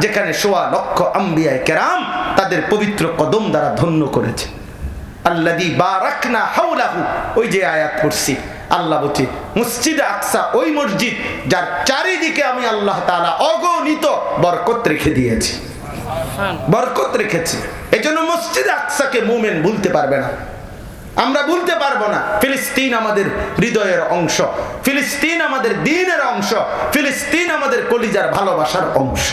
যেখানে সোয়া লক্ষ আম্বিয়ায় কেরাম তাদের পবিত্র কদম দ্বারা ধন্য করেছে। আল্লাদি বারাকনা হাওলাহু, ওই যে আয়াত পড়ছি, আল্লাহ বলছে, মসজিদ আকসা ওই মসজিদ যার চারিদিকে আমি আল্লাহ তাআলা অগণিত বরকত রেখে দিয়েছি। বরকত রেখেছি। এই জন্য মসজিদ আকসাকে মুমেন ভুলতে পারবে না। আমরা ভুলতে পারব না। ফিলিস্তিন আমাদের হৃদয়ের অংশ। ফিলিস্তিন আমাদের দিনের অংশ। ফিলিস্তিন আমাদের কলিজার ভালোবাসার অংশ।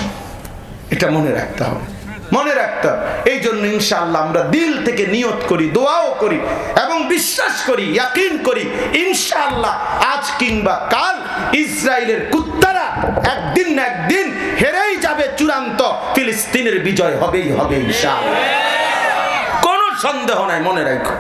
এটা মনে রাখতে হবে। মনে রাখতে হবে। এই জন্য ইনশাআল্লাহ আমরা দিল থেকে নিয়ত করি, দোয়াও করি এবং বিশ্বাস করি, ইয়াকিন করি, ইনশাআল্লাহ আজ কিংবা কাল ইসরায়েলের কুত্তারা একদিন না একদিন হেরেই যাবে চূড়ান্ত। ফিলিস্তিনের বিজয় হবেই, হবে ইনশাআল্লাহ। কোনো সন্দেহ নাই, মনে রাখো।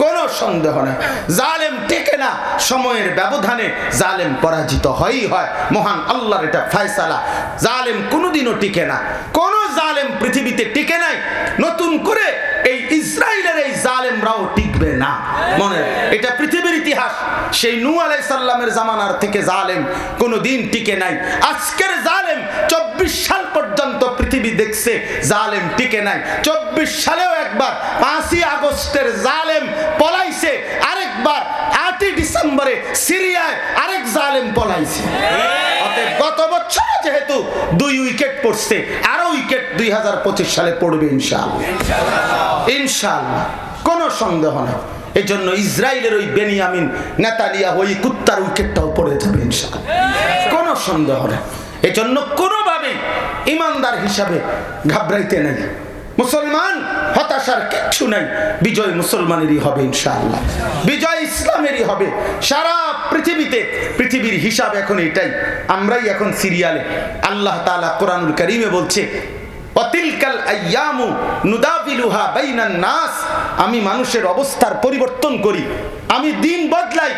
কোনো সন্দেহ নাই। জালেম টেকে না, সময়ের ব্যবধানে জালেম পরাজিত হয়ই হয়। মহান আল্লাহর এটা ফয়সালা। জালেম কোনোদিনও টিকে না। কোন জালেম পৃথিবীতে টিকে নাই। নতুন করে এই ইসরায়েলের এই জালেমরাও টিকবে না। মনে এটা পৃথিবীর ইতিহাস। সেই নূ আলাই সাল্লামের জামানার থেকে জালেম কোনোদিন টিকে নাই। আজকের জালেম চব্বিশ সাল পর্যন্ত পৃথিবী দেখছে, জালেম টিকে নাই। চব্বিশ সালেও একবার, পাঁচই আগস্টের জালেম পলাইছে, আরেকবার আটই ডিসেম্বরে সিরিয়ায় আরেক জালেম পলাইছে। গত বছর যেহেতু দুই উইকেট পড়ছে আরও উইকেট দুই হাজার পঁচিশ সালে পড়বে ইনশাআল্লাহ। ইনশাআল্লাহ, কোনো সন্দেহ নেই। এই জন্য ইসরায়েলের ওই বেনিয়ামিন নেতালিয়া ওই কুত্তার উইকেটটাও পড়ে যাবে ইনশাআল্লাহ। কোনো সন্দেহ নেই। এই কোনোভাবে ইমানদার হিসাবে ঘাবড়াইতে নেই। মুসলমান হতাশার কিচ্ছু নাই। বিজয় মুসলমানেরই হবে ইনশাআল্লাহ। বিজয় ইসলামেরই হবে। সারা পৃথিবীতে পৃথিবীর হিসাব এখন এটাই। আমরাই এখন সিরিয়ালে। আল্লাহ তালা কোরআনুল করিমে বলছে আমি মানুষের অবস্থার পরিবর্তন করি, আমি দিন বদলাই।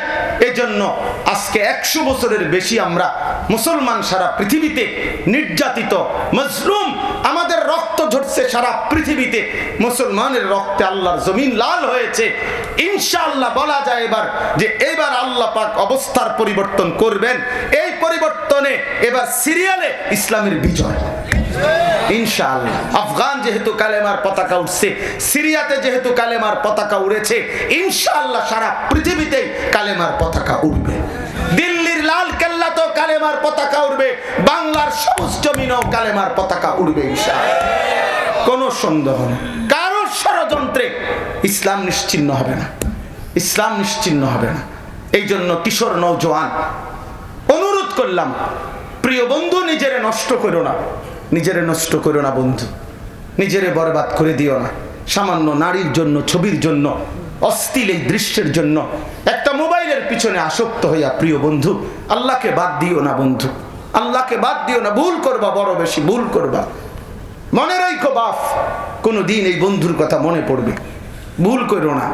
এজন্য আজকে একশো বছরের বেশি আমরা মুসলমান সারা পৃথিবীতে নির্যাতিত, মজলুম, আমাদের রক্ত ঝরছে সারা পৃথিবীতে। মুসলমানের রক্তে আল্লাহর জমিন লাল হয়েছে। ইনশাআল্লাহ বলা যায় এবার যে এবার আল্লাহ পাক অবস্থার পরিবর্তন করবেন। এই পরিবর্তনে এবার সিরিয়ালে ইসলামের বিজয়। ইনশাআল্লাহ। বাংলার সবুজ কালেমার পতাকা সন্দেহ ষড়যন্ত্রে ইসলাম নিশ্চিন্ন হবে না। ইসলাম নিশ্চিন্ন হবে না। এই জন্য কিশোর নৌজওয়ান অনুরোধ করলাম, প্রিয় বন্ধু, নিজেরে নষ্ট করো না। নিজেরে নষ্ট করো না, বন্ধু। নিজেরে বরবাদ করে দিও না। সামান্য নারীর জন্য, ছবির জন্য অস্থিল এই দৃশ্যের জন্য একটা মোবাইলের পিছনে আসক্ত হইয়া, প্রিয় বন্ধু, আল্লাহকে বাদ দিও না, বন্ধু। আল্লাহকে বাদ দিও না, ভুল করবা, বড় বেশি ভুল করবা। মনে রাখো বাপ কোনো দিন এই বন্ধুর কথা মনে পড়বে। ভুল করো না।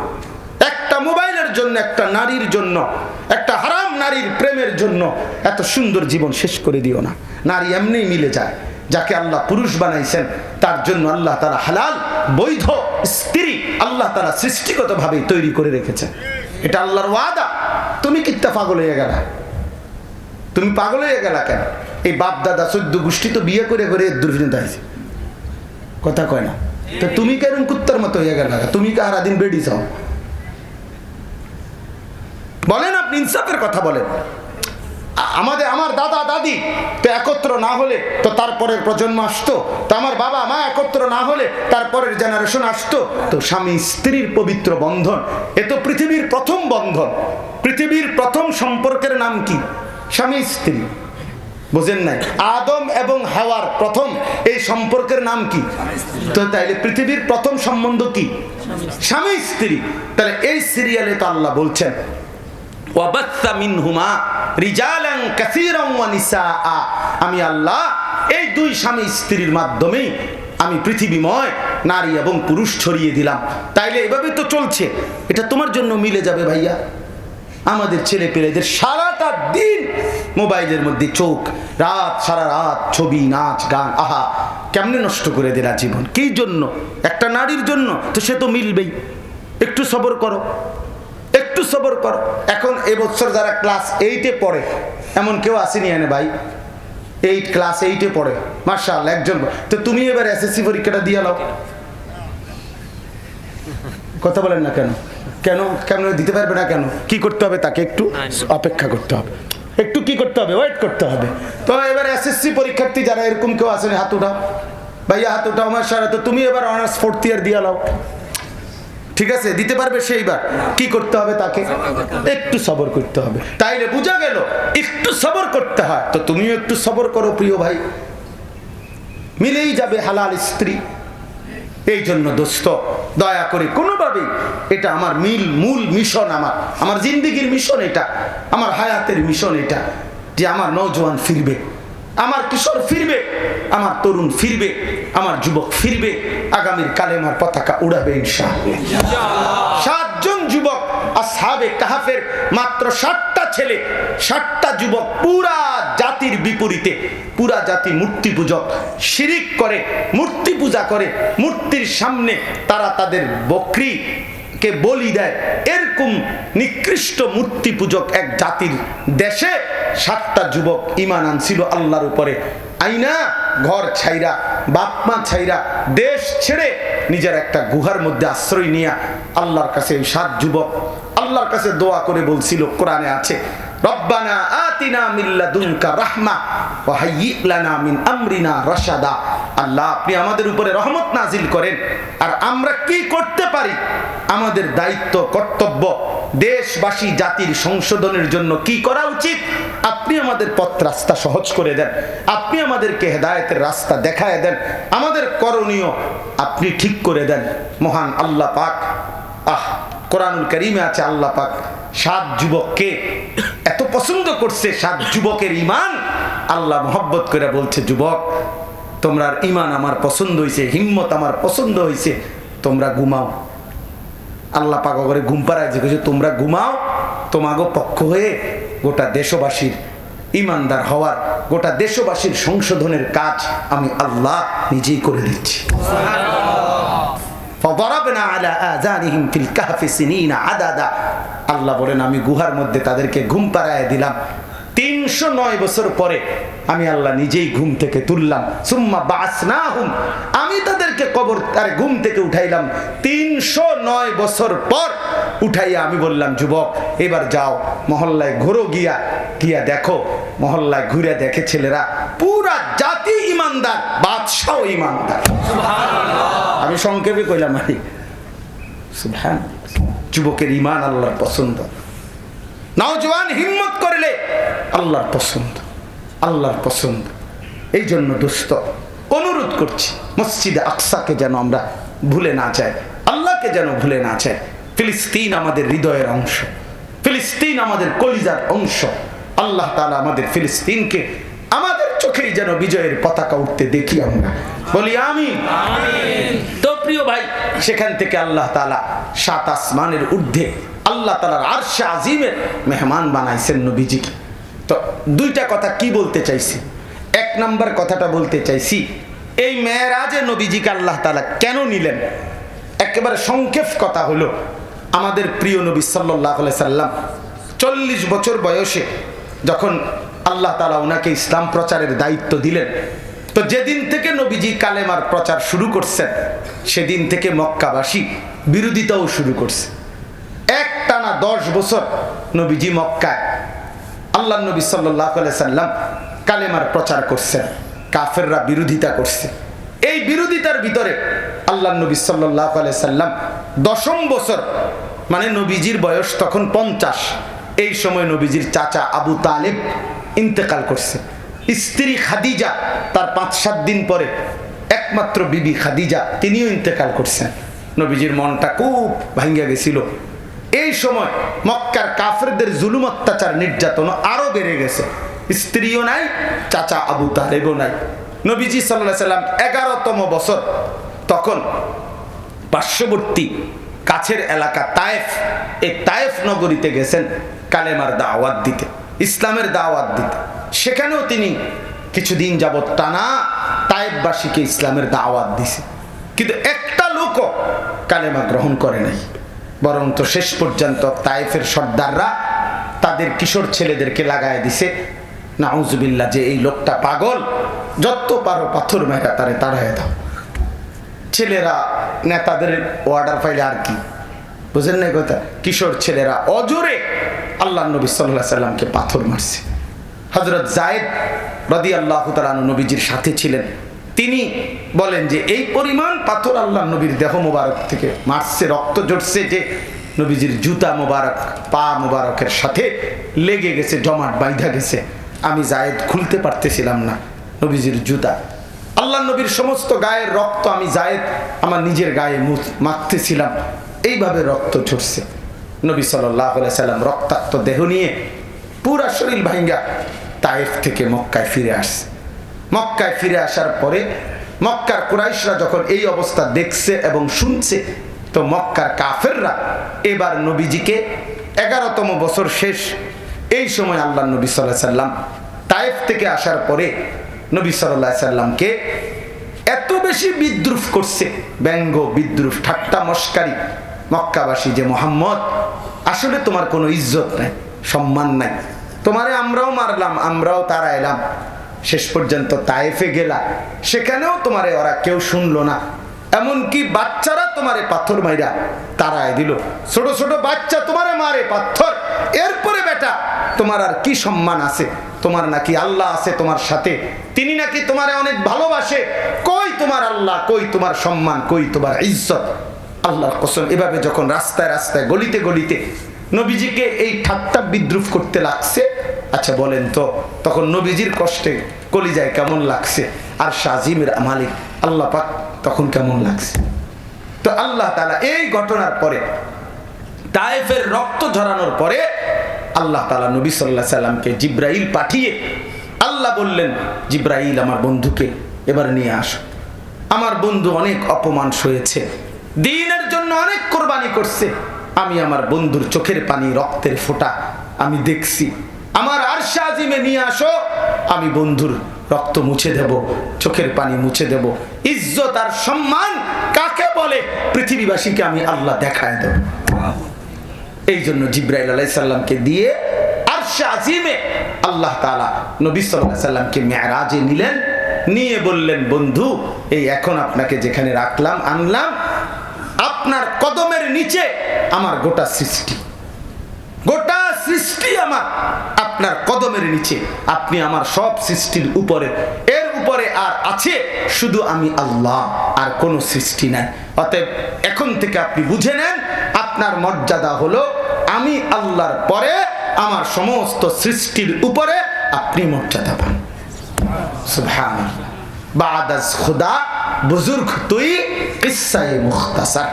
একটা মোবাইলের জন্য, একটা নারীর জন্য, একটা হারাম নারীর প্রেমের জন্য এত সুন্দর জীবন শেষ করে দিও না। নারী এমনিই মিলে যায়। যাকে আল্লাহ পুরুষ বানাইছেন, তার জন্য আল্লাহ তারা হালাল, বৈধ স্ত্রী আল্লাহ তারা সৃষ্টিগতভাবেই তৈরি করে রেখেছেন। এটা আল্লাহর ওয়াদা। তুমি কিত্তা পাগল হয়ে গেলা? তুমি পাগল হয়ে গেলা কেন? এই বাপ দাদা চোদ্দ গোষ্ঠী তো বিয়ে করে করে দুর্ভিন হয়েছে। কথা কয় না। তো তুমি কেন কুত্তার মতো হয়ে গেল? তুমি কাহারা দিন বেডি চাও বলেন আপনি, ইনসাফের কথা বলেন। আমাদের, আমার দাদা, দাদি, তো একত্র না হলে তো তারপরের প্রজন্ম আসতো। তো আমার বাবা, মা একত্র না হলে তারপরের জেনারেশন আসতো। তো স্বামী স্ত্রীর পবিত্র বন্ধন, এ তো পৃথিবীর প্রথম বন্ধন। পৃথিবীর প্রথম সম্পর্কের নাম কি? স্বামী স্ত্রী। বোঝেন নাই? আদম এবং হাওয়ার প্রথম, এই সম্পর্কের নাম কি? তো তাইলে পৃথিবীর প্রথম সম্বন্ধ কি? স্বামী স্ত্রী। তাহলে এই সিরিয়ালে তো আল্লাহ বলছেন আমি আল্লাহ, এই দুই স্বামী স্ত্রীর মাধ্যমেই আমি পৃথিবীময় নারী এবং পুরুষ ছড়িয়ে দিলাম। তাইলে এভাবে তো চলছে। এটা তোমার জন্য মিলে যাবে ভাইয়া। আমাদের ছেলে পেলেদের সারাটা দিন মোবাইলের মধ্যে চোখ, রাত সারা রাত ছবি, নাচ, গান, আহা, কেমনে নষ্ট করে দিলা জীবন? কি জন্য? একটা নারীর জন্য? তো সে তো মিলবেই। একটু সবর করো। সবর করো। এখন এবছর যারা ক্লাস এইটে পড়ে এমন কেউ আসেনি এনে ভাই। এইট ক্লাস এইটে পড়ে। মার্শাল একজন তো তুমি এবার এসএসসি পরীক্ষাটা দিয়ে নাও। কথা বলেন না কেন? কেন? কেন দিতে পারবে না কেন? কি করতে হবে তাকে একটু অপেক্ষা করতে হবে। একটু কি করতে হবে? ওয়েট করতে হবে। তো এবার এসএসসি পরীক্ষার্থী যারা এরকম কেউ আসেনি হাত উঠাও। ভাইয়া হাত উঠাও আমার সারা তো তুমি এবার অনার্স ফোর্থ ইয়ার দিয়ে নাও। ঠিক আছে, দিতে পারবে সেইবার কি করতে হবে তাকে? একটু সবর করতে হবে। তাইলে বোঝা গেল, একটু সবর করতে হয়। তো তুমিও একটু সবর করো প্রিয় ভাই। মিলেই যাবে হালাল স্ত্রী। এই জন্য দোস্ত, দয়া করে কোনোভাবেই এটা আমার মিল, মূল মিশন আমার। আমার জিন্দিগির মিশন এটা, আমার হায়াতের মিশন এটা, যে আমার নৌজওয়ান ফিরবে। আমার কিশোর ফিরবে, আমার তরুণ ফিরবে, আমার যুবক ফিরবে। আগামীর কালেমার পতাকা উড়াবে সাতজন যুবক, আসহাবে কাহাফের মাত্র ষাটটা ছেলে ষাটটা যুবক পুরা জাতির বিপরীতে, পুরা জাতি মূর্তি পূজক, শিরিক করে, মূর্তি পূজা করে, মূর্তির সামনে তারা তাদের বকরি কে বলি দেয়। এরকম নিকৃষ্ট মূর্তি পূজক এক জাতির দেশে সাতটা যুবক ইমান আনছিল আল্লাহর উপরে। আইনা, ঘর ছাইরা বাপমা ছাইরা, দেশ ছেড়ে নিজের একটা গুহার মধ্যে আশ্রয় নিয়ে আল্লাহর কাছে এই সাত যুবক আল্লাহর কাছে দোয়া করে বলছিল, কোরআনে আছে, রব্বানা আতিনা মিল্লা দুনকা রাহমা ওয়া হাইয়্যি লানা মিন আমরিনা রাশাদা। আল্লাহ, আপনি আমাদের উপরে রহমত নাজিল করেন। আর আমরা কি করতে পারি? আমাদের দায়িত্ব, কর্তব্য দেশবাসী জাতির সংশোধনের জন্য কি করা উচিত? আপনি আমাদের পথ রাস্তা সহজ করে দেন। আপনি আমাদেরকে হেদায়েতের রাস্তা দেখায় দেন। আমাদের করণীয় আপনি ঠিক করে দেন। মহান আল্লাহ পাক, আহ, কোরআনুল করিমে আছে আল্লাহ পাক, সাত যুবককে এত পছন্দ করছে, সাত যুবকের ইমান আল্লাহ মোহব্বত করে বলছে, যুবক তোমরা ইমান আমার পছন্দ হয়েছে হিম্মত আমার পছন্দ হয়েছে তোমরা ঘুমাও। আল্লাহ পাক করে ঘুম পাড়ায় যে কিছু তোমরা ঘুমাও তোমাগো পক্ষ হয়ে গোটা দেশবাসীর ইমানদার হওয়ার গোটা দেশবাসীর সংশোধনের কাজ আমি আল্লাহ নিজেই করে দিচ্ছি। আল্লাহ বলেন আমি গুহার মধ্যে তাদেরকে ঘুম পাড়ায় দিলাম। তিনশো নয় বছর পরে আমি আল্লাহ নিজেই ঘুম থেকে তুললাম। সুম্মা বাসনা হুম আমি তাদের তাদেরকে কবর আরে ঘুম থেকে উঠাইলাম। তিনশো নয় বছর পর উঠাইয়া আমি বললাম যুবক এবার যাও। মহল্লায় ঘোরো গিয়া। গিয়া দেখো মহল্লায় ঘুরে দেখে ছেলেরা পুরা জাতি ইমানদার বাদশাহ ইমানদার। আমি সংক্ষেপে কইলাম আরে সুবহান যুবকের ইমান আল্লাহর পছন্দ। নওজওয়ান হিম্মত করলে আল্লাহর পছন্দ আল্লাহর পছন্দ। এই জন্য দোস্ত অনুরোধ করছি মসজিদে আকসাকে যেন আমরা ভুলে না যাই আল্লাহকে যেন ভুলে না যাই। ফিলিস্তিন আমাদের হৃদয়ের অংশ ফিলিস্তিন আমাদের কলিজার অংশ। আল্লাহ তালা আমাদের ফিলিস্তিনকে আমাদের চোখেই যেন বিজয়ের পতাকা উঠতে দেখি আমরা। বলি আমি তো প্রিয় ভাই সেখান থেকে আল্লাহ তালা সাত আসমানের ঊর্ধ্বে আল্লাহ তালার আরশে আজিমের মেহমান বানাইছেন নবীজিকে। তো দুইটা কথা কি বলতে চাইছি? এক নাম্বার কথাটা বলতে চাইছি, এই মেয়েরাজে নবীজিকে আল্লাহ তালা কেন নিলেন? একেবারে সংক্ষেপ কথা হলো, আমাদের প্রিয় নবী সাল্লাহ সাল্লাম চল্লিশ বছর বয়সে যখন আল্লাহ তালা ওনাকে ইসলাম প্রচারের দায়িত্ব দিলেন, তো যেদিন থেকে নবীজি কালেমার প্রচার শুরু করছেন, সেদিন থেকে মক্কাবাসী বিরোধিতাও শুরু করছে। এক টানা দশ বছর নবীজি মক্কায়, আল্লাহ নবী সাল্লাহ সাল্লাম কালেমার প্রচার করছেন, কাফেররা বিরোধিতা করছে। এই বিরোধিতার ভিতরে আল্লাহ নবী সাল্লাহ সাল্লাম দশম বছর মানে নবীজির বয়স তখন পঞ্চাশ, এই সময় নবীজির চাচা আবু তালেব ইন্তেকাল করছে। স্ত্রী খাদিজা তার পাঁচ সাত দিন পরে, একমাত্র বিবি খাদিজা তিনিও ইন্তেকাল করছেন। নবীজির মনটা খুব ভাঙ্গা গেছিল। এই সময় মক্কার কাফেরদের জুলুম অত্যাচার নির্যাতন আরও বেড়ে গেছে। স্ত্রীও নাই, চাচা আবু তালেবও নাই। নবীজি সাল্লাহ সাল্লাম এগারোতম বছর তখন পার্শ্ববর্তী কাছের এলাকা তায়েফ, এই তায়েফ নগরীতে গেছেন কালেমার দাওয়াত দিতে, ইসলামের দাওয়াত দিতে। সেখানেও তিনি কিছুদিন যাবৎ টানা তায়েববাসীকে ইসলামের দাওয়াত দিছে। কিন্তু একটা লোকও কালেমা গ্রহণ করে নাই। বরং তো শেষ পর্যন্ত তায়েফের সর্দাররা তাদের কিশোর ছেলেদেরকে লাগায় দিছে। নাউজুবিল্লাহ, যে এই লোকটা পাগল, যত পারো পাথর মেঘা তারে তাড়ায় দাও। ছেলেরা, নেতাদের অর্ডার পাইলে আর কি? বুঝেন না কথা? কিশোর ছেলেরা অজোরে আল্লাহ নবী সাল্লাহ সাল্লামকে পাথর মারছে। হজরত জায়েদ রদি আল্লাহ তালানু নবীজির সাথে ছিলেন। তিনি বলেন যে, এই পরিমাণ পাথর আল্লাহ নবীর দেহ মোবারক থেকে মারছে, রক্ত জড়ছে যে নবীজির জুতা মোবারক, পা মোবারকের সাথে লেগে গেছে, জমাট বাইধা গেছে। আমি জায়েদ খুলতে পারতেছিলাম না, নবীজির জুতা। আল্লাহ নবীর সমস্ত গায়ের রক্ত আমি জায়েদ আমার নিজের গায়ে মুছ- মাখতেছিলাম। এইভাবে রক্ত ঝরছে। নবী সাল্লাহ সাল্লাম রক্তাক্ত দেহ নিয়ে পুরা শরীর ভাঙ্গা তায়েফ থেকে মক্কায় ফিরে আসছে। মক্কায় ফিরে আসার পরে মক্কার কুরাইশরা যখন এই অবস্থা দেখছে এবং শুনছে, তো মক্কার কাফেররা এবার নবীজিকে এগারোতম বছর শেষ এই সময় আল্লাহ নবী সাল্লাহ সাল্লাম তায়েফ থেকে আসার পরে নবী সাল্লাহ সাল্লামকে এত বেশি বিদ্রুপ করছে, ব্যঙ্গ, বিদ্রুপ, ঠাট্টা, মস্কারি, মক্কাবাসী যে মোহাম্মদ, আসলে তোমার কোনো ইজ্জত নাই, সম্মান নাই। তোমারে আমরাও মারলাম, আমরাও তারা এলাম। শেষ পর্যন্ত তায়েফে গেলা। সেখানেও তোমারে ওরা কেউ শুনলো না। এমনকি বাচ্চারা তোমারে পাথর মাইরা তারায় দিল। ছোট ছোট বাচ্চা তোমারে মারে পাথর। এরপরে বেটা, তোমার আর কি সম্মান আছে? তোমার নাকি আল্লাহ আছে তোমার সাথে। তিনি নাকি তোমারে অনেক ভালোবাসে। কই তোমার আল্লাহ, কই তোমার সম্মান, কই তোমার ইজ্জত? আল্লাহর কসম, এভাবে যখন রাস্তায় রাস্তায়, গলিতে গলিতে নবীজিকে এই ঠাট্টা বিদ্রুপ করতে লাগছে আচ্ছা বলেন তো, তখন নবীজির কষ্টে কলিজায় কেমন লাগছে? আর শাজিমের মালিক আল্লাহ পাক তখন কেমন লাগছে? তো আল্লাহ তালা এই ঘটনার পরে তায়েফের রক্ত ঝরানোর পরে আল্লাহ তালা নবী সাল্লাহ সাল্লামকে জিব্রাইল পাঠিয়ে আল্লাহ বললেন, জিব্রাইল আমার বন্ধুকে এবার নিয়ে আসো। আমার বন্ধু অনেক অপমান সয়েছে। দিনের জন্য অনেক কোরবানি করছে। আমি আমার বন্ধুর চোখের পানি রক্তের ফোঁটা আমি দেখছি। আমার আর আজিমে নিয়ে আসো। আমি বন্ধুর রক্ত মুছে দেব, চোখের পানি মুছে দেব। ইজ্জত আর সম্মান কাকে বলে? পৃথিবীবাসীকে আমি আল্লাহ দেখায় দেব। এই জন্য জিব্রাইল আলাইসাল্লামকে দিয়ে আরশে আজিমে আল্লাহ তালা নবী সাল্লাহ সাল্লামকে মেয়ারাজে নিলেন। নিয়ে বললেন, বন্ধু, এই এখন আপনাকে যেখানে রাখলাম, আনলাম, আপনার কদমের নিচে আমার গোটা সৃষ্টি। গোটা সৃষ্টি আমার, আপনার কদমের নিচে। আপনি আমার সব সৃষ্টির উপরে, এর উপরে আর আছে শুধু আমি আল্লাহ, আর কোনো সৃষ্টি নাই। অতএব এখন থেকে আপনি বুঝে নেন আপনার মর্যাদা হলো আমি আল্লাহর পরে আমার সমস্ত সৃষ্টির উপরে আপনি মর্যাদা পান। বাদাস খুদা বুজুর্গ তুই কিসায়ে মুখতাসার।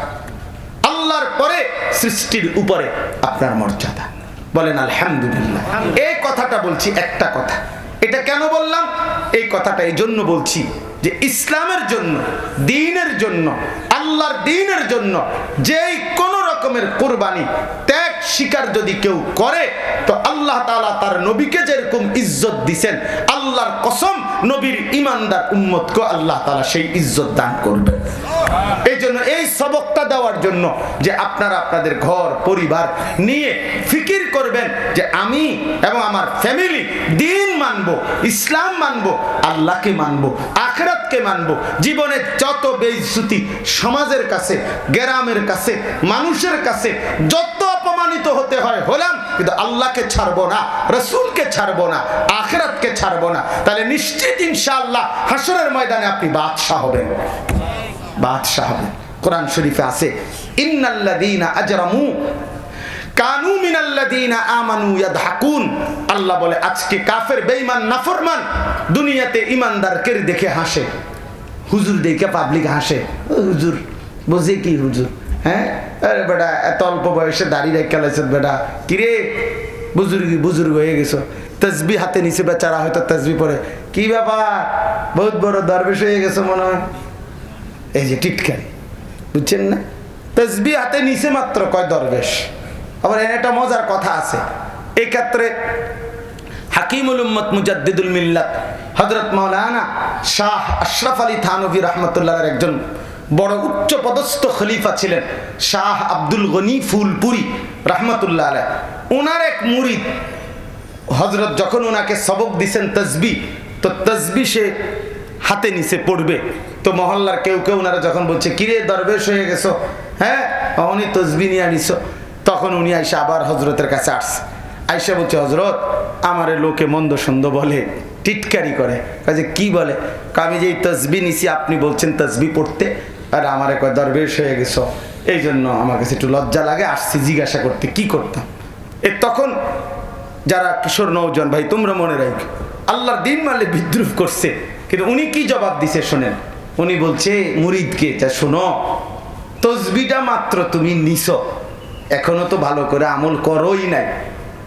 আল্লাহর পরে সৃষ্টির উপরে আপনার মর্যাদা। বলেন আলহামদুলিল্লাহ। এই কথাটা বলছি একটা কথা। এটা কেন বললাম? এই কথাটা এই জন্য বলছি যে ইসলামের জন্য দিনের জন্য আল্লাহর দিনের জন্য যেই কোন রকমের কোরবানি ত্যাগ শিকার যদি কেউ করে, তো আল্লাহ তালা তার নবীকে যেরকম ইজ্জত দিছেন, আল্লাহর কসম নবীর ইমানদার উম্মতকে আল্লাহ তালা সেই ইজ্জত দান করবে এই জন্য, এই সবকটা দেওয়ার জন্য যে আপনারা আপনাদের ঘর, পরিবার নিয়ে ফিকির করবেন যে আমি এবং আমার ফ্যামিলি দিন মানব, ইসলাম মানব, আল্লাহকে মানব, আখরাতকে মানব। জীবনের যত বেইজ্জতি সমাজের কাছে, গ্রামের কাছে, মানুষের কাছে, যত অপমানিত হতে হয়, হলাম, কিন্তু আল্লাহকে ছাড়বো না, রসুলকে ছাড়বো না, আখরাতকে ছাড়বো না। তাহলে নিশ্চিত ইনশাআল্লাহ হাসরের ময়দানে আপনি বাদশাহ হবেন। বাদশাহ হবেন কোরআন শরীফে আছে আজরামু আল্লাহ বলে, আজকে কাফের নাফরমান দুনিয়াতে দেখে হাসে। হুজুর পাবলিক হাসে। হুজুর কি হ্যাঁ? এত অল্প বয়সে বেটা। কিরে? হয়ে গেছো। তসবি হাতে নিচে বেচারা হয়তো তসবি পরে কি ব্যাপার? বহুত বড় দরবেশ হয়ে গেছো মনে হয়। এই যে টিটকারি, বুঝছেন না? তসবি হাতে নিচে মাত্র কয় দরবেশ? আবার একটা মজার কথা আছে। এই ক্ষেত্রে হজরত শাহ আশরাফ একজন বড় খলিফা ছিলেন, শাহ আব্দুল গনি ফুলপুরি ওনার এক যখন ওনাকে সবক দিছেন তসবি তো তসবি সে হাতে নিচে পড়বে। তো মহল্লার কেউ কেউ ওনারা যখন বলছে, কিরে দরবেশ হয়ে গেছো? হ্যাঁ উনি তসবি নিয়ে আনিস তখন উনি আইসা আবার হজরতের কাছে আসছে। আইসা বলছে হজরত আমার লোকে মন্দ সন্দ বলে, টিটকারি করে। কাজে কি বলে? আমি যে তসবি নিছি, আপনি বলছেন তসবি পড়তে। আর আমার কয়, দরবেশ হয়ে গেছো। এই জন্য আমার কাছে একটু লজ্জা লাগে, আসছি জিজ্ঞাসা করতে, কি করতাম? এ তখন যারা কিশোর নৌজন, ভাই, তোমরা মনে রাখ, আল্লাহর দিন মারলে বিদ্রুপ করছে। কিন্তু উনি কি জবাব দিছে শোনেন? উনি বলছে, মুরিদকে, যা শোনো, তসবিটা মাত্র তুমি নিছ। এখনও তো ভালো করে আমল করোই নাই।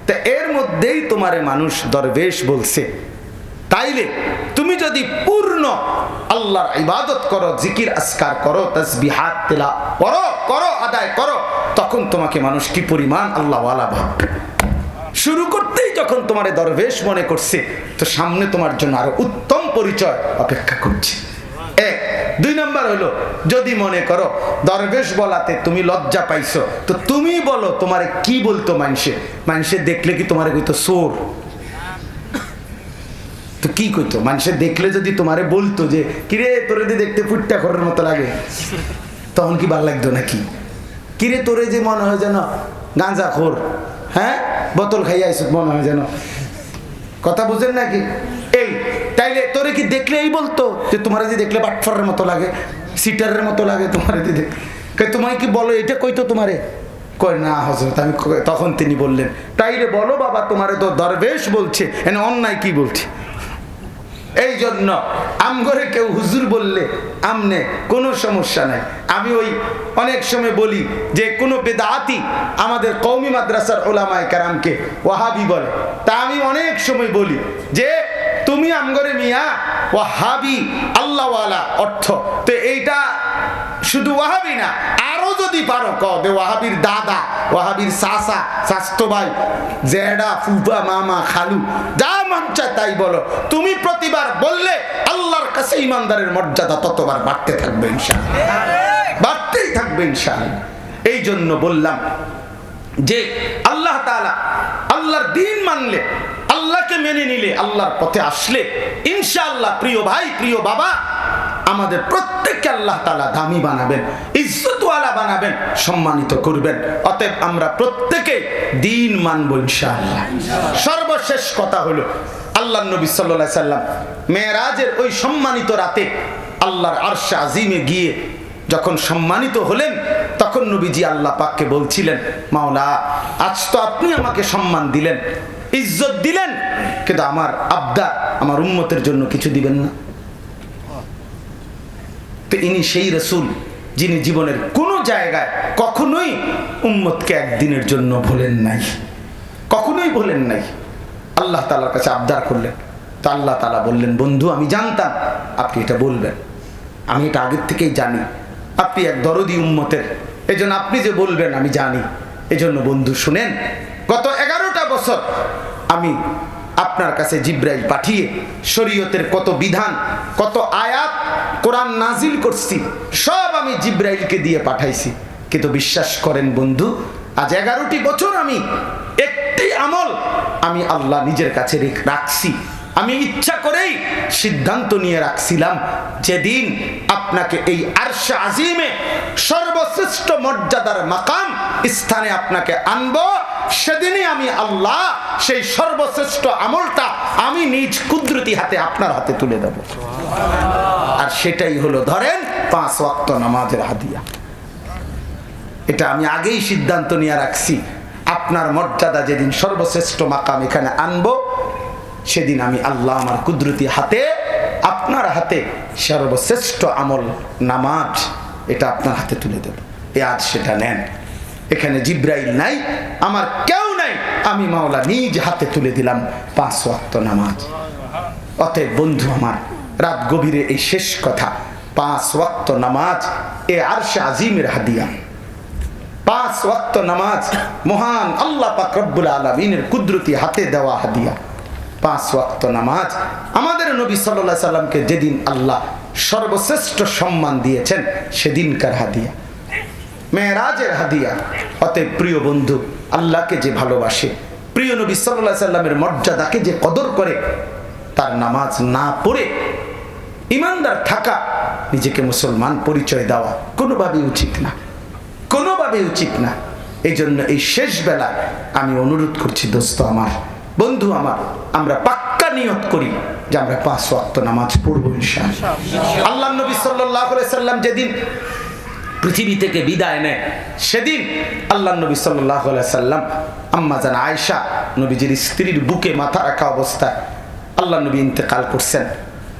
তা এর মধ্যেই তোমারে মানুষ দরবেশ বলছে। তাইলে তুমি যদি পূর্ণ আল্লাহর ইবাদত করো, জিকির আসকার করো, তসবিহাত তেলা করো করো, আদায় করো, তখন তোমাকে মানুষ কি পরিমাণ আল্লাহওয়ালা ভাববে? শুরু করতেই যখন তোমারে দরবেশ মনে করছে, তো সামনে তোমার জন্য আরও উত্তম পরিচয় অপেক্ষা করছে। এক, দুই নাম্বার হলো, যদি মনে করো দরবেশ বলাতে তুমি লজ্জা পাইছো, তো তুমি বলো তোমারে কি বলতো মানুষে? মানুষে দেখলে কি তোমার কইতো সোর তো কি কইতো? মানুষে দেখলে যদি তোমারে বলতো যে, কিরে, তোরে দিয়ে দেখতে ফুটটা করার মতো লাগে তখন কি ভালো লাগতো নাকি? কিরে, তোরে যে মনে হয় যেন গাঁজা খোর হ্যাঁ? বোতল খাইয়া আইস মনে হয় যেন। কথা বুঝেন নাকি? এই তাইলে তোরে কি দেখলে এই বলতো যে তোমার যে দেখলে বাটফারের মতো লাগে, সিটারের মতো লাগে তোমার যে দেখ তোমায় কি বলো এটা কইতো তোমারে? কয়, না হজরত আমি তখন তিনি বললেন, তাইলে বলো বাবা তোমারে তো দরবেশ বলছে, এনে অন্যায় কি বলছে? এই জন্য আমঘরে কেউ হুজুর বললে আমনে কোনো সমস্যা নাই। আমি ওই অনেক সময় বলি যে কোনো বেদাতি আমাদের কৌমি মাদ্রাসার ওলামায় কারামকে ওয়াহাবি বলে। তা আমি অনেক সময় বলি যে তুমি আমগরে মিয়া ও ওয়াহাবি আল্লাহওয়ালা অর্থ। তো এইটা শুধু ওয়াহাবি না, আরও যদি পারো ক দে ওয়াহাবির দাদা, ওয়াহাবির সাসা স্বাস্থ্য ভাই জেডা ফুফা, মামা, খালু, যা মন চায় তাই বলো। তুমি প্রতিবার বললে আল্লাহর কাছে ইমানদারের মর্যাদা ততবার বাড়তে থাকবে ইনশাআল্লাহ। বাড়তেই থাকবে ইনশাআল্লাহ। এই জন্য বললাম যে আল্লাহ তাআলা আল্লাহর দিন মানলে আল্লাহকে মেনে নিলে, আল্লাহর পথে আসলে, ইনশাআল্লাহ প্রিয় ভাই, প্রিয় বাবা, আমাদের প্রত্যেককে আল্লাহ তালা দামি বানাবেন, ইজ্জতওয়ালা বানাবেন, সম্মানিত করবেন। অতএব আমরা প্রত্যেকে দিন মানব ইনশাআল্লাহ। সর্বশেষ কথা হলো আল্লাহ নবী সাল্লাল্লাহু সাল্লাম মেয়েরাজের ওই সম্মানিত রাতে আল্লাহর আরশে আজিমে গিয়ে যখন সম্মানিত হলেন, তখন নবীজি আল্লাহ পাককে বলছিলেন, মাওলা, আজ তো আপনি আমাকে সম্মান দিলেন। ইজ্জত দিলেন, কিন্তু আমার আবদার আমার উম্মতের জন্য কিছু দিবেন না। তো ইনি সেই রসুল যিনি জীবনের কোনো জায়গায় কখনোই উম্মতকে একদিনের জন্য ভোলেন নাই। কখনোই ভোলেন নাই। আল্লাহ তালার কাছে আবদার করলেন। তো আল্লাহ তালা বললেন, বন্ধু, আমি জানতাম আপনি এটা বলবেন। আমি এটা আগের থেকেই জানি। আপনি এক দরদি উম্মতের। এই জন্য আপনি যে বলবেন, আমি জানি। এজন্য বন্ধু, শুনেন, গত বছর আমি আপনার কাছে জিব্রাইল পাঠিয়ে শরীয়তের কত বিধান, কত আয়াত কোরআন নাজিল করছি, সব আমি জিব্রাইলকে দিয়ে পাঠাইছি। কিন্তু বিশ্বাস করেন বন্ধু, আজ এগারোটি বছর আমি একটি আমল আমি আল্লাহ নিজের কাছে রাখছি। আমি ইচ্ছা করেই সিদ্ধান্ত নিয়ে রাখছিলাম যেদিন আপনাকে এই আরশা আজিমে সর্বশ্রেষ্ঠ মর্যাদার মাকাম স্থানে আপনাকে আনব। সেদিনই আমি আল্লাহ সেই সর্বশ্রেষ্ঠ আমলটা আমি নিজ কুদরতি হাতে আপনার হাতে তুলে দেব। আর সেটাই হলো ধরেন পাঁচ ওয়াক্ত নামাজের হাদিয়া। এটা আমি আগেই সিদ্ধান্ত নিয়ে রাখছি। আপনার মর্যাদা যেদিন সর্বশ্রেষ্ঠ মাকাম এখানে আনব, সেদিন আমি আল্লাহ আমার কুদরতি হাতে, আপনার হাতে সর্বশ্রেষ্ঠ আমল নামাজ এটা আপনার হাতে তুলে দেব। এ আজ সেটা নেন। এখানে জিব্রাইল নাই, আমার কেউ নাই। আমি মাওলা নিজ হাতে তুলে দিলাম পাঁচ ওয়াক্ত নামাজ। অতএব বন্ধু আমার, রাত গভীরে এই শেষ কথা, পাঁচ ওয়াক্ত নামাজ এ আরশে আজিমের হাদিয়া। পাঁচ ওয়াক্ত নামাজ মহান আল্লাহ পাক রব্বুল আলমিনের কুদরতি হাতে দেওয়া হাদিয়া। পাঁচ ওয়াক্ত নামাজ আমাদের নবী সাল্লাহ সাল্লামকে যেদিন আল্লাহ সর্বশ্রেষ্ঠ সম্মান দিয়েছেন, সেদিনকার হাদিয়া। মেয়েরাজের হাদিয়া। অতএব প্রিয় বন্ধু, আল্লাহকে যে ভালোবাসে, প্রিয় নবী সাল্লাহ সাল্লামের মর্যাদাকে যে কদর করে, তার নামাজ না পড়ে ইমানদার থাকা, নিজেকে মুসলমান পরিচয় দেওয়া কোনোভাবেই উচিত না। কোনোভাবেই উচিত না। এই জন্য এই শেষ বেলা আমি অনুরোধ করছি, দোস্ত আমার, বন্ধু আমার, আমরা পাক্কা নিয়ত করি যে আমরা পাঁচ ওয়াক্ত নামাজ পড়ব ইনশাআল্লাহ। আল্লাহ নবী আলাইহি সাল্লাম যেদিন পৃথিবী থেকে বিদায় নেয়। সেদিন আল্লাহ নবী সাল্লাম, আম্মা জান আয়সা নবীজির স্ত্রীর বুকে মাথা রাখা অবস্থায় আল্লাহ নবী ইন্তেকাল করছেন।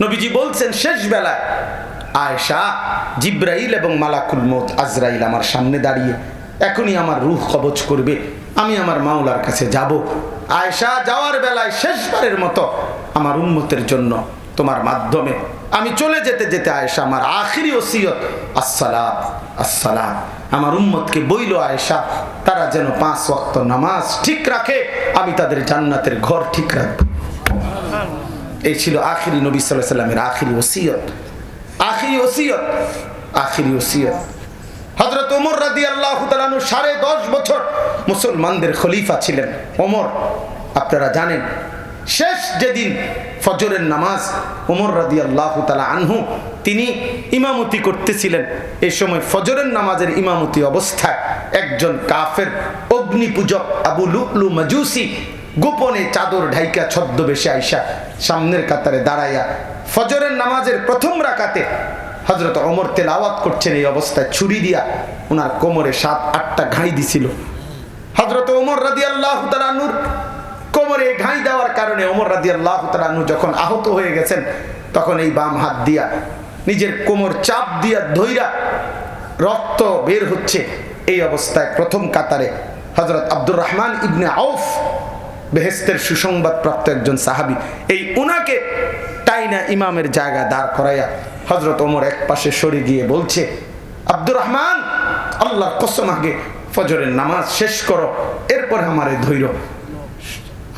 নবীজি বলছেন, শেষ বেলায় আয়সা জিব্রাইল এবং মালাকুল মত আজরাইল আমার সামনে দাঁড়িয়ে, এখনই আমার রুহ কবচ করবে, আমি আমার মাওলার কাছে যাব। আয়সা যাওয়ার বেলায় শেষবারের মতো আমার উন্মতের জন্য তোমার মাধ্যমে আমি চলে যেতে যেতে আয়েশা আমার আখিরি ওসিয়ত আসসালাত আসসালাম। আমার উম্মতকে বইল আয়েশা, তারা যেন পাঁচ ওয়াক্ত নামাজ ঠিক রাখে, আমি তাদের জান্নাতের ঘর ঠিক রাখব। এই ছিল আখিরি নবী সাল্লাহ সাল্লামের আখিরি ওসিয়ত। আখিরি ওসিয়ত আখিরি ওসিয়ত। হজরত ওমর রাদি আল্লাহ সাড়ে দশ বছর মুসলমানদের খলিফা ছিলেন। ওমর, আপনারা জানেন শেষ যেদিন ফজরের নামাজ ওমর রাদি আল্লাহ তালা আনহু, তিনি ইমামতি করতেছিলেন। এই সময় ফজরের নামাজের ইমামতি অবস্থায় একজন কাফের, অগ্নিপূজক আবু লুকলু মাজুসি, গোপনে চাদর ঢাইকা ছদ্মবেশে আইসা সামনের কাতারে দাঁড়াইয়া ফজরের নামাজের প্রথম রাকাতে হজরত অমর তেল আওয়াত করছেন এই অবস্থায় ছুরি দিয়া ওনার কোমরে সাত, আটটা ঘাই দিছিল। হজরত ওমর রাদি আল্লাহ তালানুর কোমরে ঘাই দেওয়ার কারণে ওমর রাদি আল্লাহ তালানু যখন আহত হয়ে গেছেন, তখন এই বাম হাত দিয়া, নিজের কোমর চাপ দিয়া ধৈরা রক্ত বের হচ্ছে এই অবস্থায় প্রথম কাতারে। হজরত আব্দুর রহমান ইবনে আউফ বেহেস্তের সুসংবাদ প্রাপ্ত একজন সাহাবি। এই উনাকে টাইনা ইমামের জায়গা দাঁড় করাইয়া হজরত ওমর এক পাশে সরে গিয়ে বলছে, আব্দুর রহমান, আল্লাহর কসম আগে ফজরের নামাজ শেষ করো, এরপর আমারে ধৈর্য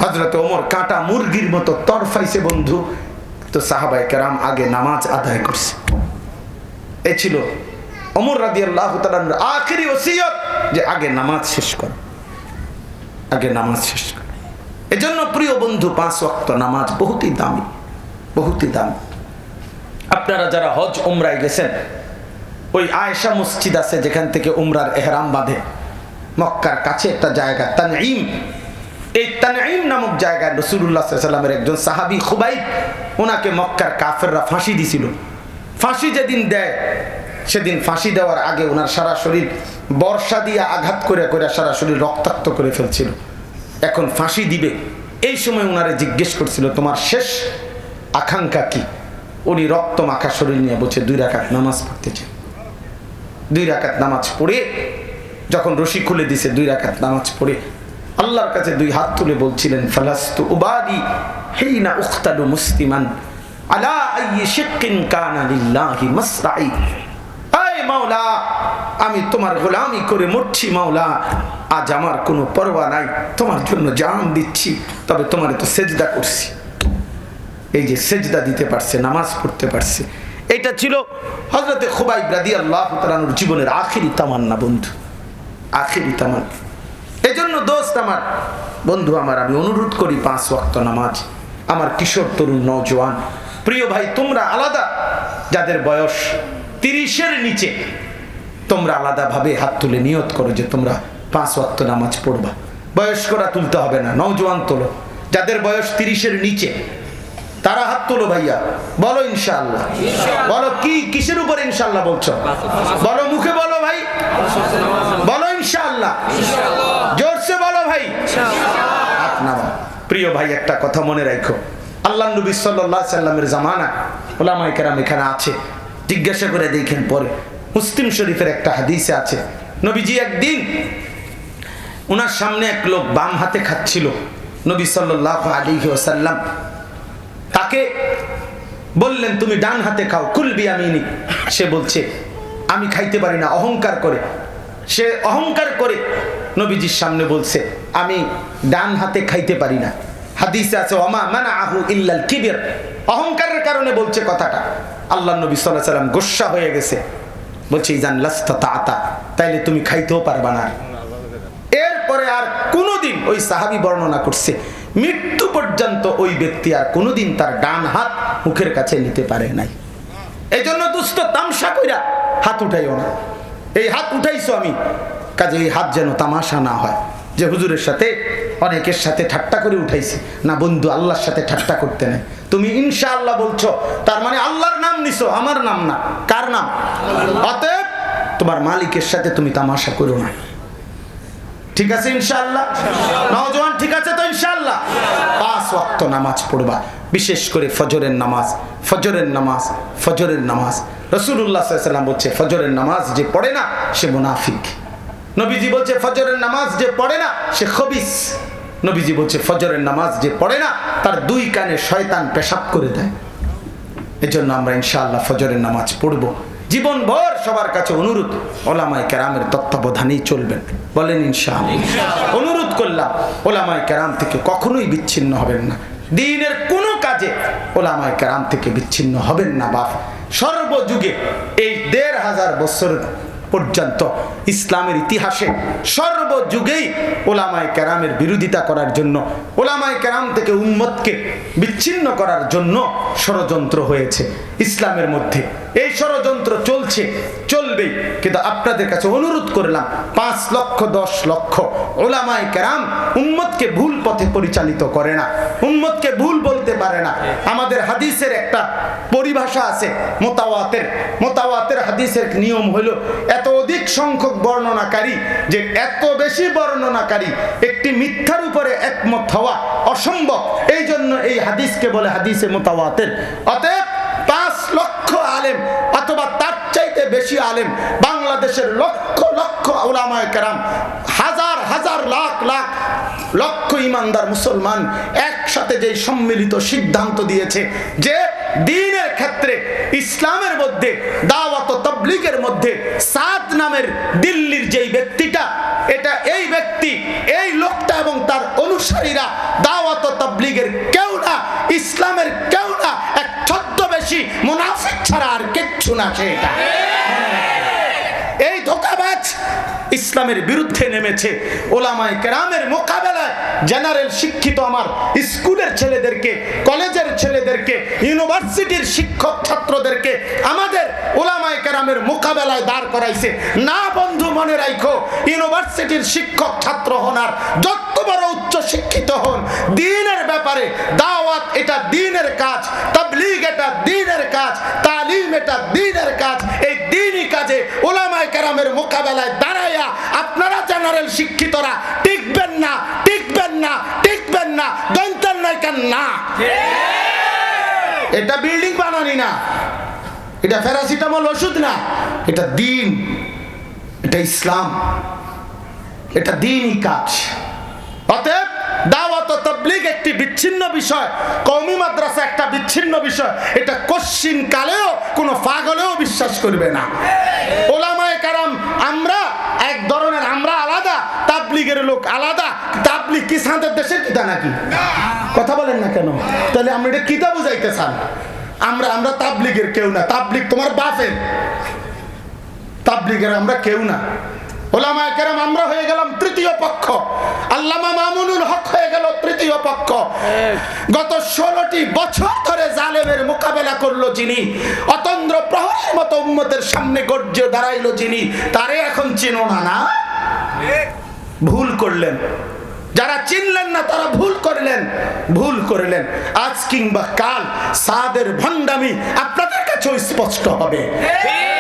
হজরত ওমর কাটা মুরগির মতো তরফাইছে বন্ধু। তো সাহাবাই কেরাম আগে নামাজ আদায় করছে। এ ছিল অমর রাদি আল্লাহ আখেরি ওসিয়ত যে আগে নামাজ শেষ কর। আগে নামাজ শেষ কর। এজন্য প্রিয় বন্ধু, পাঁচ ওয়াক্ত নামাজ বহুতই দামি বহুতই দামি। আপনারা যারা হজ উমরায় গেছেন, ওই আয়েশা মসজিদ আছে যেখান থেকে উমরার এহরাম বাঁধে। মক্কার কাছে একটা জায়গা, তানঈম। এই তানঈম নামক জায়গায় রসুল্লাহ সাল্লামের একজন সাহাবি খুবাই ওনাকে মক্কার কাফেররা ফাঁসি দিছিল। ফাঁসি যেদিন দেয়, সেদিন ফাঁসি দেওয়ার আগে ওনার সারা শরীর বর্ষা দিয়ে আঘাত করে করে সারা শরীর রক্তাক্ত করে ফেলছিল। এখন ফাঁসি দিবে। এই সময় ওনারে জিজ্ঞেস করছিল, তোমার শেষ আকাঙ্ক্ষা কি? উনি রক্ত মাখা শরীর নিয়ে বলছে, দুই রাখাত নামাজ পড়তে পড়তেছে দুই রাকাত নামাজ পড়ে, যখন রশি খুলে দিছে, দুই রাকাত নামাজ পড়ে আল্লাহর কাছে দুই হাত তুলে বলছিলেন, ফালাস্তু উবাদি হেইনা উখতাদু মুসলিমান, আলা আইয়ি শিক্কিন কানা লিল্লাহি মাসরাই। আয় মাওলা, আমি তোমার গোলামি করে মরছি মাওলা। আজ আমার কোনো পরোয়া নাই, তোমার জন্য জান দিচ্ছি, তবে তোমার তো সেজদা করছি। এই যে সেজদা দিতে পারছে, নামাজ পড়তে পারছে। এটা ছিল হজরতে খুবাই ব্রাদি আল্লাহ তালানুর জীবনের আখিরি তামান্না, বন্ধু। আখিরি তামান এই জন্য দোস্ত আমার, বন্ধু আমার, আমি অনুরোধ করি পাঁচ ওয়াক্ত নামাজ। আমার কিশোর তরুণ নৌজওয়ান প্রিয় ভাই, তোমরা আলাদা, যাদের বয়স তিরিশের নিচে, তোমরা আলাদাভাবে হাত তুলে নিয়ত করো যে তোমরা পাঁচ ওয়াক্ত নামাজ পড়বা। বয়স্করা তুলতে হবে না নৌজওয়ান তোলো। যাদের বয়স তিরিশের নিচে, তারা হাত তোলো ভাইয়া। বলো ইনশাআল্লাহ। বলো কি, কিসের উপর ইনশাল্লাহ বলছো? বলো মুখে বলো ভাই। বলো ইনশাআল্লাহ। জোরসে বলো ভাই। নামাও। প্রিয় ভাই, একটা কথা মনে রাখো। আল্লাহ নবী সাল্লামের জামানা ওলামাই কেরাম এখানে আছে। জিজ্ঞাসা করে দেখেন পরে। মুসলিম শরীফের একটা হাদিসে আছে। নবীজি একদিন ওনার সামনে এক লোক বাম হাতে খাচ্ছিল। নবী সাল্লাহ আলী ওসাল্লাম তাকে বললেন, তুমি ডান হাতে খাও। কুলবি আমিনি। সে বলছে, আমি খাইতে পারি না। অহংকার করে। সে অহংকার করে নবীজির সামনে বলছে, আমি ডান হাতে খাইতে পারি না। হাদিসে আছে অমা মানা আহু ইল্লাল কিবির। অহংকারের কারণে বলছে কথাটা। আল্লাহ নবী সাল্লাহ সাল্লাম গোস্সা হয়ে গেছে। বলছে, ইজান লাস্তা তাতা তাইলে তুমি খাইতেও পারবা না। এরপরে আর কোনোদিন ওই সাহাবি বর্ণনা করছে, মৃত্যু পর্যন্ত ওই ব্যক্তি আর কোনোদিন তার ডান হাত মুখের কাছে নিতে পারে নাই। এই জন্য দুস্থ তামসা কইরা হাত উঠাইও না। এই হাত উঠাইছো আমি। কাজে এই হাত যেন তামাশা না হয়। যে হুজুরের সাথে অনেকের সাথে ঠাট্টা করে উঠাইছি, না বন্ধু আল্লাহর সাথে ঠাট্টা করতে নেই। তুমি ইনশা আল্লাহ বলছো, তার মানে আল্লাহর নাম নিছো, আমার নাম না। কার নাম? অতএব তোমার মালিকের সাথে তুমি তামাশা করো না। ঠিক আছে ইনশাআল্লাহ? নওজোয়ান, ঠিক আছে তো ইনশাআল্লাহ? পাঁচ ওয়াক্ত নামাজ পড়বা বিশেষ করে ফজরের নামাজ ফজরের নামাজ ফজরের নামাজ। রসুল্লাহ সাল্লাম বলছে ফজরের নামাজ যে পড়ে না সে মুনাফিক। নবীজি বলছে ফজরের নামাজ যে পড়ে না সে খবিস। নবীজি বলছে ফজরের নামাজ যে পড়ে না তার দুই কানে শয়তান পেশাব করে দেয়। এজন্য আমরা ইনশাআল্লাহ ফজরের নামাজ পড়ব। জীবন ভর সবার কাছে অনুরোধ ওলামাই কেরামের তত্ত্বাবধানেই চলবেন। বলেন ইনশাআল্লাহ। অনুরোধ করলাম। ওলামাই কেরাম থেকে কখনোই বিচ্ছিন্ন হবেন না। দিনের কোনো কাজে ওলামাই কেরাম থেকে বিচ্ছিন্ন হবেন না বাপ। সর্বযুগে এই দেড় হাজার বছর পর্যন্ত ইসলামের ইতিহাসে সর্বযুগেই ওলামায় কেরামের বিরোধিতা করার জন্য, ওলামায় কেরাম থেকে উম্মতকে বিচ্ছিন্ন করার জন্য ষড়যন্ত্র হয়েছে। ইসলামের মধ্যে এই ষড়যন্ত্র চলছে, চলবেই। কিন্তু আপনাদের কাছে অনুরোধ করলাম, পাঁচ লক্ষ, দশ লক্ষ ওলামায় কেরাম উম্মতকে ভুল পথে পরিচালিত করে না, উম্মতকে ভুল বলতে পারে না। আমাদের হাদিসের একটা পরিভাষা আছে, মোতাওয়াতের। মোতাওয়াতের হাদিসের নিয়ম হলো, এত অধিক সংখ্যক বর্ণনাকারী যে এত বেশি বর্ণনাকারী একটি মিথ্যার উপরে একমত হওয়া অসম্ভব। এই জন্য এই হাদিসকে বলে হাদিসে মোতাওয়াতের। অতএব পাঁচ লক্ষ আলেম অথবা তার চাইতে বেশি আলেম বাংলাদেশের লক্ষ লক্ষ ওলামায় কেরাম, হাজার হাজার লাখ লাখ লক্ষ ইমানদার মুসলমান একসাথে যে সম্মিলিত সিদ্ধান্ত দিয়েছে যে দিনের ক্ষেত্রে ইসলামের মধ্যে, দাওয়াত তবলিগের মধ্যে সাদ নামের দিল্লির যেই ব্যক্তিটা এটা এই ব্যক্তি, এই লোকটা এবং তার অনুসারীরা দাওয়াত তবলিগের কেউ না, ইসলামের কেউ না, এক ছদ্মবেশী মুনাফিক ছাড়া আর কিচ্ছু না সেটা এই ধোকাবাজ ইসলামের বিরুদ্ধে নেমেছে। ওলামায় কেরামের মোকাবেলায় জেনারেল শিক্ষিত আমার স্কুলের ছেলেদেরকে, কলেজের ছেলেদেরকে, ইউনিভার্সিটির শিক্ষক ছাত্রদেরকে আমাদের ওলামায় কেরামের মোকাবেলায় দাঁড় করাইছে। না বন্ধু মনে রাখো ইউনিভার্সিটির শিক্ষক ছাত্র হনার যত বড় উচ্চ শিক্ষিত হন, দিনের ব্যাপারে দাওয়াত এটা দিনের কাজ, তাবলিগ এটা দিনের কাজ, তালিম এটা দিনের কাজ, এই দিনই কাজে ওলামায় কেরামের মোকাবেলায় দাঁড়াইয়া আপনারা জেনারেল শিক্ষিতরা টিকবেন না টিকবেন না টিকবেন না, দন্তের নয় কেন না? এটা বিল্ডিং বানানি না। এটা প্যারাসিটামল ওষুধ না। এটা দিন, এটা ইসলাম। এটা দিনই কাজ। অতএব একটি বিচ্ছিন্ন বিষয় মাদ্রাসা একটা বিচ্ছিন্ন বিষয়। এটা কালেও, কোনো বিশ্বাস করবে না। ওলামায়ে আমরা এক ধরনের, আমরা আলাদা লোক আলাদা। তাবলিগ কি কথা বলেন না কেন? তাহলে আমরা এটা কিতা বুঝাইতে চান। আমরা আমরা তাবলিগের কেউ না। তাবলিগ তোমার বাপের। তাবলিগের আমরা কেউ না। ওলামায়ে কেরাম আমরা হয়ে গেলাম তৃতীয় পক্ষ। আল্লামা মামুনুল হক হয়ে গেল তৃতীয় পক্ষ। গত ষোলোটি বছর ধরে জালেমের মোকাবেলা করল যিনি অতন্দ্র প্রহরের মতো উম্মতের সামনে গর্জে দাঁড়াইলো যিনি তারে এখন চেনো না না? ভুল করলেন। যারা চিনলেন না তারা ভুল করলেন। ভুল করলেন। আজ কিংবা কাল সাদের ভণ্ডামি আপনাদের কাছেও স্পষ্ট হবে।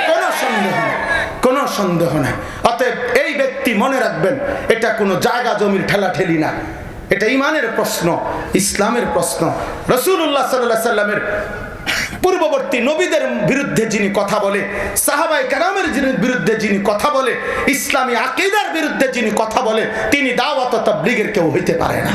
কোনো সন্দেহ নেই। কোনো সন্দেহ নাই। অতএব এই ব্যক্তি মনে রাখবেন, এটা কোনো জায়গা জমির ঠেলা ঠেলি না। এটা ইমানের প্রশ্ন, ইসলামের প্রশ্ন। রসুল্লাহ সাল্লাহ সাল্লামের পূর্ববর্তী নবীদের বিরুদ্ধে যিনি কথা বলে সাহাবাই কারামের বিরুদ্ধে যিনি কথা বলে, ইসলামী আকিদার বিরুদ্ধে যিনি কথা বলে, তিনি দাওয়াত তাবলিগের কেউ হইতে পারে না।